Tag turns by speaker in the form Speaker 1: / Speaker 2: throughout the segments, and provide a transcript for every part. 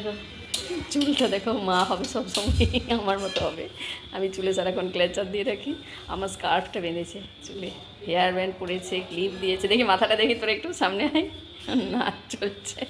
Speaker 1: দেখো। চুলটা দেখো, মা হবে সবসময়, আমার মতো হবে। আমি চুলে সারাক্ষণ ক্লেচার দিয়ে রাখি, আমার স্কার্ফটা বেঁধেছে চুলে। হেয়ার ব্যান্ড পরেছে ক্লিপ দিয়েছে। দেখি মাথাটা দেখি, তোর একটু সামনে আয়। নাচ চলছে।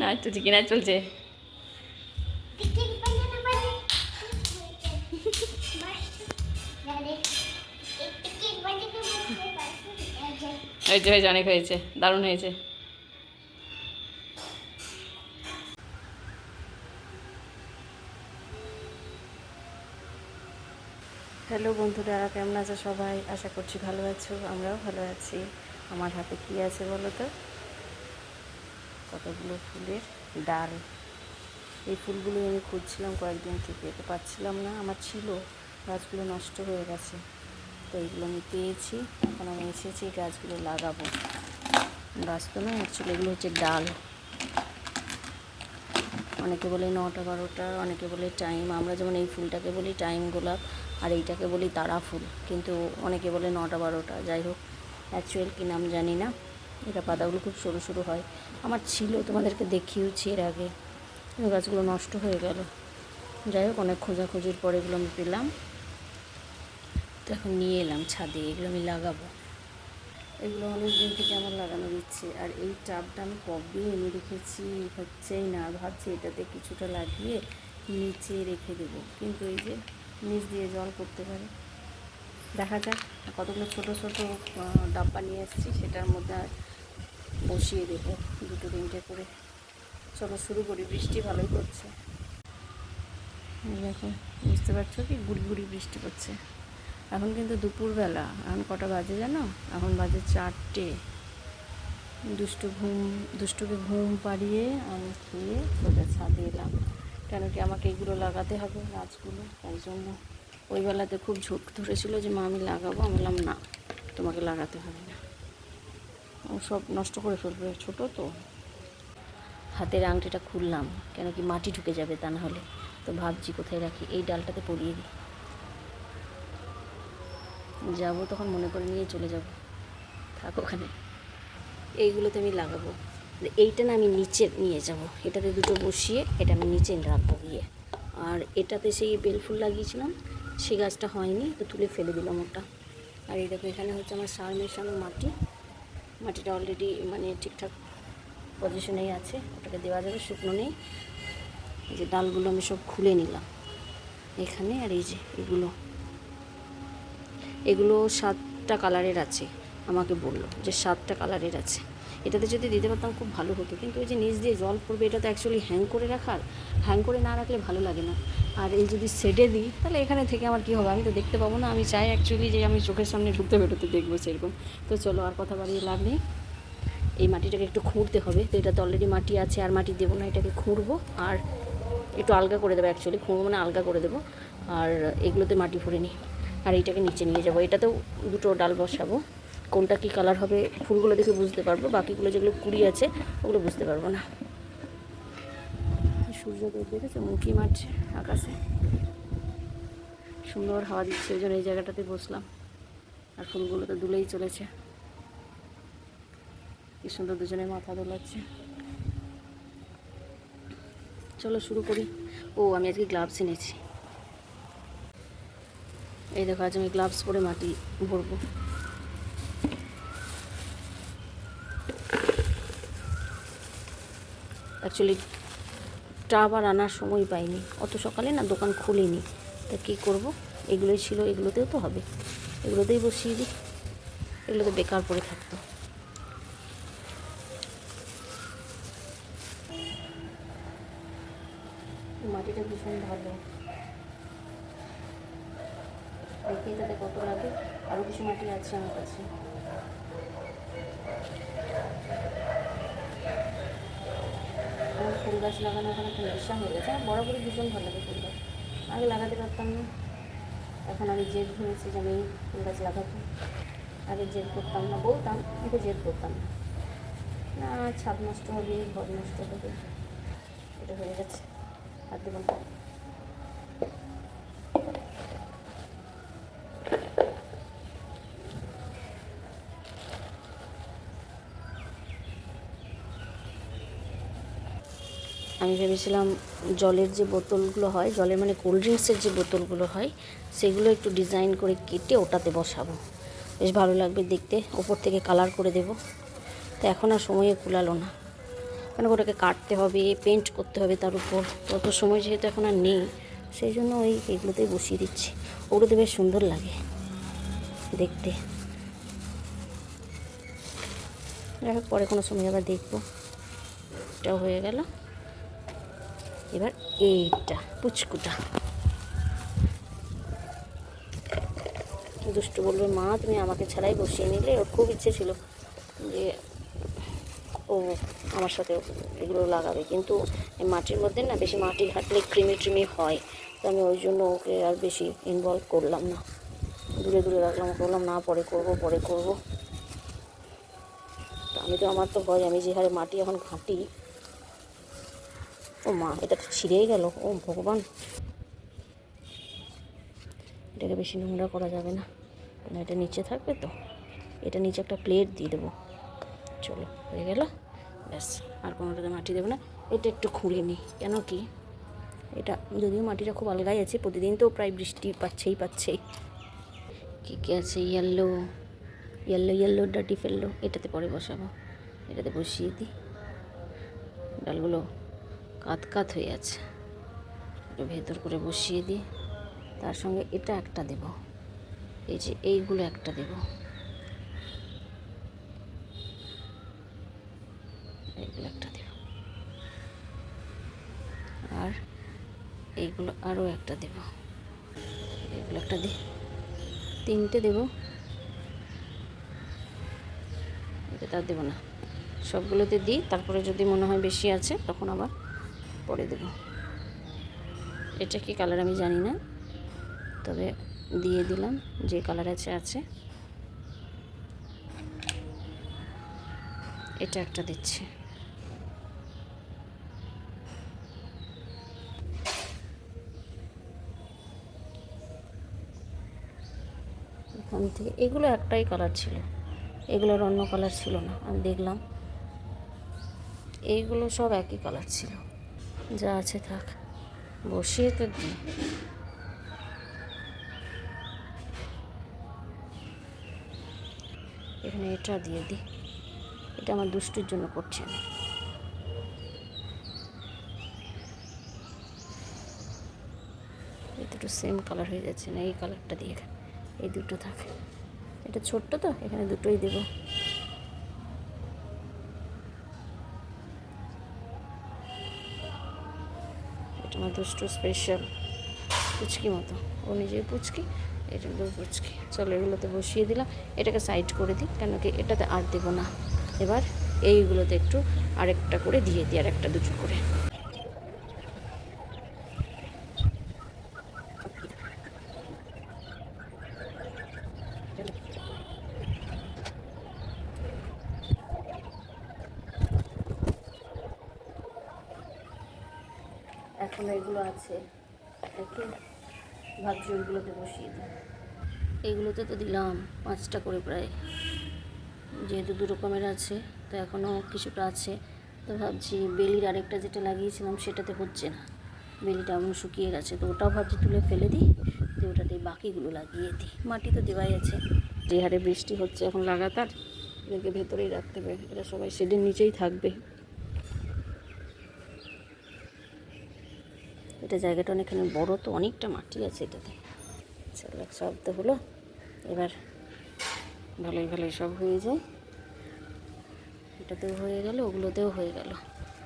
Speaker 1: নাচ চলছে, কি নাচ চলছে? হয়েছে হয়েছে, অনেক হয়েছে, দারুণ হয়েছে। হ্যালো বন্ধুরা, কেমন আছো সবাই? আশা করছি ভালো আছো, আমরাও ভালো আছি। আমার হাতে কি আছে বলো তো? কতগুলো ফুলের ডাল। এই ফুলগুলো আমি খুঁজছিলাম কয়েকদিন থেকে, তো পাচ্ছিলাম না, আমার ছিল, গাছগুলো নষ্ট হয়ে গেছে। তো এইগুলো আমি পেয়েছি, এখন আমি এসেছি গাছগুলো লাগাবো। গাছ তো নয় অ্যাকচুয়ালি এগুলো হচ্ছে ডাল। অনেকে বলে নটা বারোটা, অনেকে বলে টাইম। আমরা যেমন এই ফুলটাকে বলি টাইম গোলাপ আর এইটাকে বলি তারা ফুল। কিন্তু অনেকে বলে নটা বারোটা। যাই হোক অ্যাকচুয়াল কী নাম জানি না। এটা পাতাগুলো খুব সরু সরু হয়। আমার ছিল, তোমাদেরকে দেখিয়েছি এর আগে। গাছগুলো নষ্ট হয়ে গেল। যাই হোক, অনেক খোঁজাখুঁজির পরে এগুলো আমি পেলাম। তো এখন নিয়ে এলাম ছাদে, এগুলো আমি লাগাবো। এগুলো অনেক দিন থেকে আমার লাগানোর ইচ্ছে। আর এই টাবটা আমি কবে এনে রেখেছি হচ্ছেই না। ভাবছি এটাতে কিছুটা লাগিয়ে নিচে রেখে দেবো। কিন্তু এই যে নিচ দিয়ে জল করতে পারে। দেখা যাক, কতগুলো ছোট ছোট ডাব্বা নিয়ে এসেছি সেটার মধ্যে বসিয়ে দেবো দুটো তিনটে করে। চলো শুরু করি, বৃষ্টি ভালোই করছে দেখো, বুঝতে পারছ কি? গুড়ি গুড়ি বৃষ্টি পড়ছে। এখন কিন্তু দুপুরবেলা, এখন কটা বাজে জানো? এখন বাজে চারটে। দুষ্টু ঘুম, দুষ্টুকে ঘুম পাড়িয়ে আমি খেয়ে সোজা ছাদে এলাম। কেন কি আমাকে এগুলো লাগাতে হবে গাছগুলো? তাই জন্য ওই বেলাতে খুব ঝোঁক ধরেছিল যে, মা, আমি লাগাবো? আমি বললাম, না, তোমাকে লাগাতে হবে না। ও সব নষ্ট করে ফেলবে, ছোটো তো। হাতের আংটিটা খুললাম, কেন কি মাটি ঢুকে যাবে তা না হলে। তো ভাবছি কোথায় রাখি? এই ডালটাতে পরিয়ে দিই। যাব তখন মনে করে নিয়ে চলে যাব। থাক ওখানে। এইগুলোতে আমি লাগাবো। এইটা না আমি নিচে নিয়ে যাব। এটাতে দুটো বসিয়ে এটা আমি নিচে রাখব গিয়ে। আর এটাতে সেই বেলফুল লাগিয়েছিলাম সেই গাছটা হয়নি, তো তুলে ফেলে দিলাম ওটা। আর এই দেখো, এখানে হচ্ছে আমার সার মেশানো মাটি। মাটিটা অলরেডি মানে ঠিকঠাক পজিশনেই আছে, ওটাকে দেওয়া যাবে, শুকনো নেই। যে ডালগুলো আমি সব খুলে নিলাম এখানে, আর এই যে এগুলো। এগুলো সাতটা কালারের আছে, আমাকে বলল যে সাতটা কালারের আছে। এটাতে যদি দিতে পারতাম খুব ভালো হতো। কিন্তু ওই যে নিচ দিয়ে জল পড়বে, এটা তো অ্যাকচুয়ালি হ্যাং করে রাখার হ্যাং করে না রাখলে ভালো লাগে না। আর এই যদি সেডে দিই, তাহলে এখানে থেকে আমার কী হবে? আমি তো দেখতে পাবো না, আমি চাই অ্যাকচুয়ালি যে আমি চোখের সামনে ঢুকতে বেরোতে দেখব সেরকম। তো চলো আর কথা বাড়িয়ে লাভ নেই। এই মাটিটাকে একটু খুঁড়তে হবে। তো এটা তো অলরেডি মাটি আছে, আর মাটি দেবো না, এটাকে খুঁড়বো। আর একটু আলগা করে দেবো অ্যাকচুয়ালি খুঁড়বো মানে আলগা করে দেবো। আর এগুলোতে মাটি ভরে নিই। আর এইটাকে নিচে নিয়ে যাব। এটাতেও দুটো ডাল বসাবো। কোনটা কী কালার হবে, ফুলগুলো দেখে বুঝতে পারব, বাকিগুলো যেগুলো কুড়ি আছে, ওগুলো বুঝতে পারব না। সূর্যোদয় দেখেছে মুখি মারছে আকাশে। সুন্দর হাওয়া দিচ্ছে, ওই জন্য এই জায়গাটাতে বসলাম। আর ফুলগুলো তো দুলেই চলেছে। কি সুন্দর দুজনে মাথা দোলাচ্ছে। চলো শুরু করি। ও, আমি আজকে গ্লাভস এনেছি। এই দেখো, আজ আমি গ্লাভস পরে মাটি ভরবো। অ্যাকচুয়ালি টাব আর আনার সময় পাইনি। অত সকালে না দোকান খুলিনি। তা কী করব? এগুলোই ছিল, এগুলোতেও তো হবে। এগুলোতেই বসিয়ে দিই। এগুলো তো বেকার পড়ে থাকতো। মাটিটা ভীষণ ভালো। দেখি এটাতে কত লাগে। আরও কিছু মাটি আছে আমার কাছে। ফুল গাছ লাগানো এখন একটা নেশা হয়ে গেছে। বড়ো বরাবরই ভীষণ ভালো লাগে ফুল গাছ। আগে লাগাতে পারতাম না। এখন আমি জেদ ধরেছি যে আমি ফুল গাছ লাগাবো। আগে জেদ করতাম না, বলতাম, কিন্তু জেদ করতাম না। না, ছাদ নষ্ট হবে, ঘর নষ্ট হবে, এটা হয়ে গেছে। আর দেবো আমি ভেবেছিলাম জলের যে বোতলগুলো হয়, জলের মানে কোল্ড ড্রিঙ্কসের যে বোতলগুলো হয়, সেগুলো একটু ডিজাইন করে কেটে ওটাতে বসাবো। বেশ ভালো লাগবে দেখতে, ওপর থেকে কালার করে দেব। তো এখন আর সময়ে কুলালো না। কেন ওটাকে কাটতে হবে পেন্ট করতে হবে তার উপর। তত সময় যেহেতু এখন আর নেই, সেই জন্য ওই এগুলোতেই বসিয়ে দিচ্ছি। ওগুলোতে বেশ সুন্দর লাগে দেখতে। যাই হোক, পরে কোনো সময় আবার দেখব। এটাও হয়ে গেল। এবার এইটা, পুচকুটা। দুষ্টু বলবে, মা, তুমি আমাকে ছাড়াই বসিয়ে নিলে? ওর খুব ইচ্ছে ছিল যে ও আমার সাথে এগুলো লাগাবে। কিন্তু মাটির মধ্যে না বেশি মাটি ঘাটলে ক্রিমি ট্রিমি হয়। তো আমি ওই জন্য ওকে আর বেশি ইনভলভ করলাম না। দূরে দূরে রাখলাম ওকে বললাম, না, পরে করব পরে করব। আমি তো, আমার তো ভয়, আমি যে হারে মাটি এখন ঘাঁটি ও মা এটা তো ছিঁড়েই গেল। ও ভগবান। এটাকে বেশি নোংরা করা যাবে না। এটা নিচে থাকবে তো। এটা নিচে একটা প্লেট দিয়ে দেবো। চলো, হয়ে গেল। ব্যাস, আর কোনোটাতে মাটি দেবো না। এটা একটু খুঁড়ে নিই। কেন কি? এটা, যদিও মাটিটা খুব আলগাই আছে, প্রতিদিন তো প্রায় বৃষ্টি পাচ্ছেই পাচ্ছেই। কী কী আছে? ইয়েলো ইয়েলো ইয়েলো ডাটি ফেলল এটাতে পরে বসাবো। এটাতে বসিয়ে দিই। ডালগুলো কাত হয়ে আছে। ভেতর করে বসিয়ে দিই। তার সঙ্গে এটা একটা দেব। এই যে এইগুলো একটা দেব। এইগুলো একটা দেব। আর এইগুলো আরও একটা দেব। এগুলো একটা দিই তিনটে দেব। এটা তার দেবো না। সবগুলোতে দিই। তারপরে যদি মনে হয় বেশি আছে, তখন আবার পরে দেব। এটা কি কালার আমি জানি না, তবে দিয়ে দিলাম, যে কালার আছে আছে। এটা একটা দিচ্ছি। এখান থেকে, এগুলো একটাই কালার ছিল। এগুলোর অন্য কালার ছিল না। আমি দেখলাম এইগুলো সব একই কালার ছিল। যা আছে থাক। বসিয়ে তো এখানে এটা দিয়ে দিই। এটা আমার দুষ্টুর জন্য করছে না এই দুটো সেম কালার হয়ে যাচ্ছে না, এই কালারটা দিয়ে। এই দুটো থাকে। এটা ছোট্ট তো, এখানে দুটোই দেবো। আমার দুষ্টু স্পেশাল পুচকি মতো। ও নিজেই পুচকি, এটা দু পুচকি। চলো এগুলোতে বসিয়ে দিলাম, এটাকে সাইড করে দিই, কেন কি এটাতে আর দেবো না। এবার এইগুলোতে একটু আরেকটা করে দিয়ে দিই আর একটা দুটো করে। এখন এগুলো আছে। ওকে ভাবছি ওইগুলোতে বসিয়ে দিই। এইগুলোতে তো দিলাম পাঁচটা করে প্রায়। যেহেতু দু রকমের আছে, তো এখনও কিছুটা আছে। তো ভাবছি বেলির আরেকটা যেটা লাগিয়েছিলাম সেটাতে হচ্ছে না। বেলিটা এমন শুকিয়ে গেছে, তো ওটাও ভাবছি তুলে ফেলে দিই, দিয়ে ওটাতে বাকিগুলো লাগিয়ে দিই। মাটি তো দেওয়াই আছে। যে হারে বৃষ্টি হচ্ছে এখন লাগাতার এদেরকে ভেতরেই রাখতে হবে। এরা সবাই শেডের নিচেই থাকবে। এটা জায়গাটা অনেকখানি বড়, তো অনেকটা মাটি আছে এটাতে। চলো সব তো হলো। এবার ভালোই ভালোই সব হয়ে যায়। এটাতেও হয়ে গেল, ওগুলোতেও হয়ে গেল।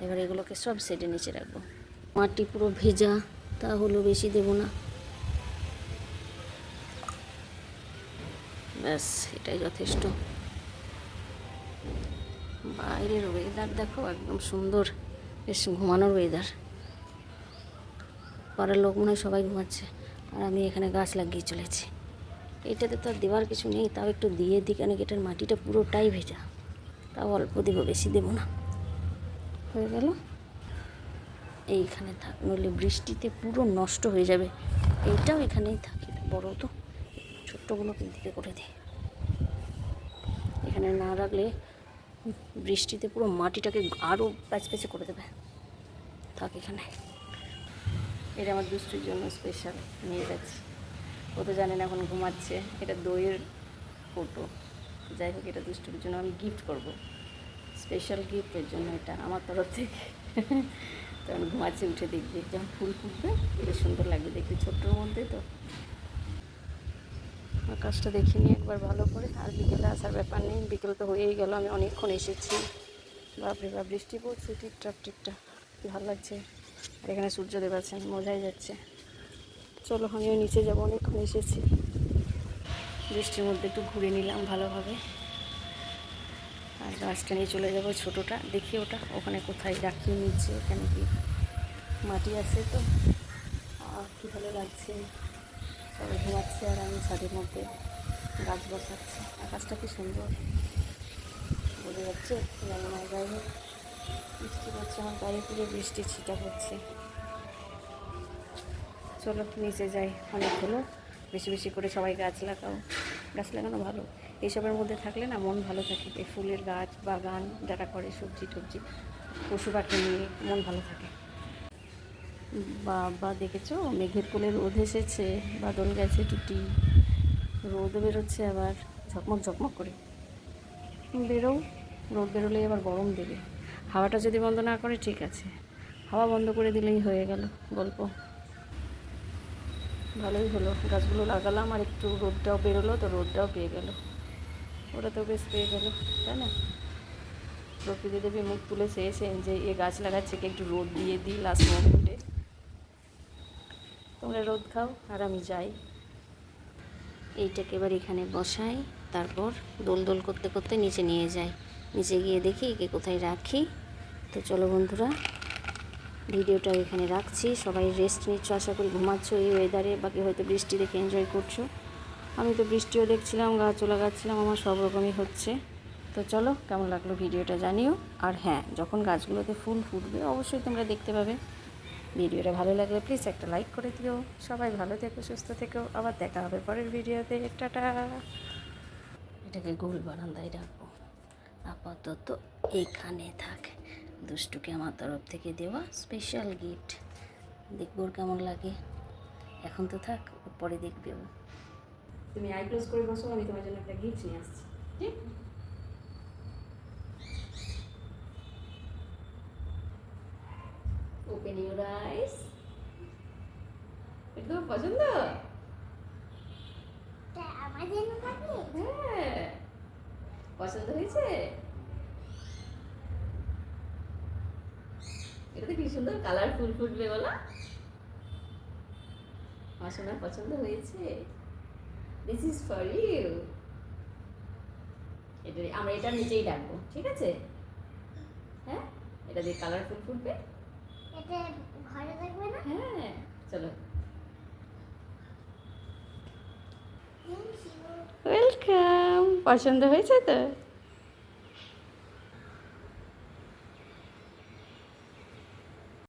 Speaker 1: এবার এগুলোকে সব সেটে নিচে রাখব। মাটি পুরো ভেজা, তা হলো বেশি দেবো না। ব্যাস, এটাই যথেষ্ট। বাইরের ওয়েদার দেখো, একদম সুন্দর। বেশ ঘুমানোর ওয়েদার পাড়ার লোক মনে হয় সবাই ঘুমাচ্ছে। আর আমি এখানে গাছ লাগিয়ে চলেছি। এটাতে তো আর দেওয়ার কিছু নেই, তাও একটু দিয়ে দিই, কেন এটার মাটিটা পুরোটাই ভেজা। তাও অল্প দেবো, বেশি দেবো না। হয়ে গেল। এইখানে থাক, নইলে বৃষ্টিতে পুরো নষ্ট হয়ে যাবে। এইটাও এখানেই থাকে বড় তো। ছোট্টগুলোকে দিকে করে দিই এখানে না রাখলে বৃষ্টিতে পুরো মাটিটাকে আরও প্যাচ প্যাচে করে দেবে। থাক এখানে। এটা আমার দুষ্টুর জন্য স্পেশাল নিয়ে যাচ্ছি। ও তো জানে না এখন ঘুমাচ্ছে। এটা দইয়ের ফটো যাই হোক, এটা দুষ্টুর জন্য আমি গিফট করব। স্পেশাল গিফটের জন্য এটা আমার তরফ থেকে। তখন ঘুমাচ্ছে, উঠে দেখবে যখন ফুল ফুটবে। বেশ সুন্দর লাগবে দেখবি ছোট্টর মধ্যে তো। আকাশটা দেখিনি একবার ভালো করে। আর বিকেলে আসার ব্যাপার নেই, বিকেল তো হয়েই গেল, আমি অনেকক্ষণ এসেছি। বাপরে বা বৃষ্টি পড়ছে টিকটাক টিকটাক ভালো লাগছে। আর এখানে সূর্যদেব আছেন মজাই যাচ্ছে। চলো, আমিও নিচে যাব, অনেকক্ষণ এসেছি। বৃষ্টির মধ্যে একটু ঘুরে নিলাম ভালোভাবে। আর গাছটা নিয়ে চলে যাব ছোটোটা, দেখি ওটা ওখানে কোথায় রাখি, নিচে ওখানে কি মাটি আছে তো। আর কি ভালো লাগছে। সবাই ঘুমাচ্ছে আর আমি ছাদের মধ্যে গাছ বসাচ্ছি। আকাশটা কি সুন্দর। বোঝা যাচ্ছে যাই হোক। বৃষ্টি পড়ছে, আমার গাড়ি পুরো বৃষ্টি ছিটা পড়ছে। চলো, নিচে যাই অনেক হলো বেশি বেশি করে সবাই গাছ লাগাও। গাছ লাগানো ভালো। এইসবের মধ্যে থাকলে না মন ভালো থাকে। এই ফুলের গাছ, বাগান যারা করে, সবজি টবজি, পশু পাখি নিয়ে মন ভালো থাকে। বাবা, দেখেছ? মেঘের কোলে রোদ এসেছে, বাদল গেছে টুটি রোদ বেরোচ্ছে আবার ঝকমক ঝকমক করে। বেরো রোদ বেরোলেই আবার গরম দেবে। হাওয়াটা যদি বন্ধ না করে, ঠিক আছে। হাওয়া বন্ধ করে দিলেই হয়ে গেল গল্প। ভালোই হলো। গাছগুলো লাগালাম আর একটু রোদটাও বেরোলো, তো রোদটাও পেয়ে গেল। ওটা তো বেশ পেয়ে গেল, তাই না? প্রকৃতি দেবী মুখ তুলে চেয়েছেন যে এ গাছ লাগাচ্ছে একটু রোদ দিয়ে দিই লাস্ট মোমেন্টে তোমরা রোদ খাও আর আমি যাই। এইটাকে এবার এখানে বসাই, তারপর দোল দোল করতে করতে নিচে নিয়ে যাই। নিচে গিয়ে দেখি একে কোথায় রাখি। তো চলো বন্ধুরা, ভিডিওটা এখানে রাখছি। সবাই রেস্ট নিচ্ছ, আশা করি ঘুমাচ্ছ এই ওয়েদারে বাকি হয়তো বৃষ্টি দেখে এনজয় করছ। আমি তো বৃষ্টিও দেখছিলাম, গাছও লাগাচ্ছিলাম, আমার সব রকমই হচ্ছে। তো চলো, কেমন লাগল ভিডিওটা জানিও। আর হ্যাঁ যখন গাছগুলোতে ফুল ফুটবে, অবশ্যই তোমরা দেখতে পাবে। ভিডিওটা ভালো লাগলে প্লিজ একটা লাইক করে দিও। সবাই ভালো থেকো, সুস্থ থেকো। আবার দেখা হবে পরের ভিডিওতে। টাটা! এটাকে গোল বারান্দায় রাখব। আপাতত এখানে থাক। দুষ্টুকে আমার তরফ থেকে দেওয়া স্পেশাল গিফট দেখব ওর কেমন লাগে? এখন তো থাক ও পরে দেখবে ও। তুমি আই ক্লোজ করে বসো আমি তোমার জন্য একটা গিফট নিয়ে আসছি। ঠিক? ওপেন ইউর আইস এটা তোমার পছন্দ?
Speaker 2: তা আমার জন্য
Speaker 1: হ্যাঁ। পছন্দ হয়েছে? এটা তো কি সুন্দর কালারফুল ফুটবে বলো? আমার সোনার পছন্দ হয়েছে। দিস ইজ ফর ইউ এটা আমরা এটা নিচেই রাখব ঠিক আছে? হ্যাঁ? এটা দিয়ে কালারফুল ফুটবে?
Speaker 2: এটা ঘরে থাকবে না?
Speaker 1: হ্যাঁ চলো। ওয়েলকাম পছন্দ হয়েছে তো?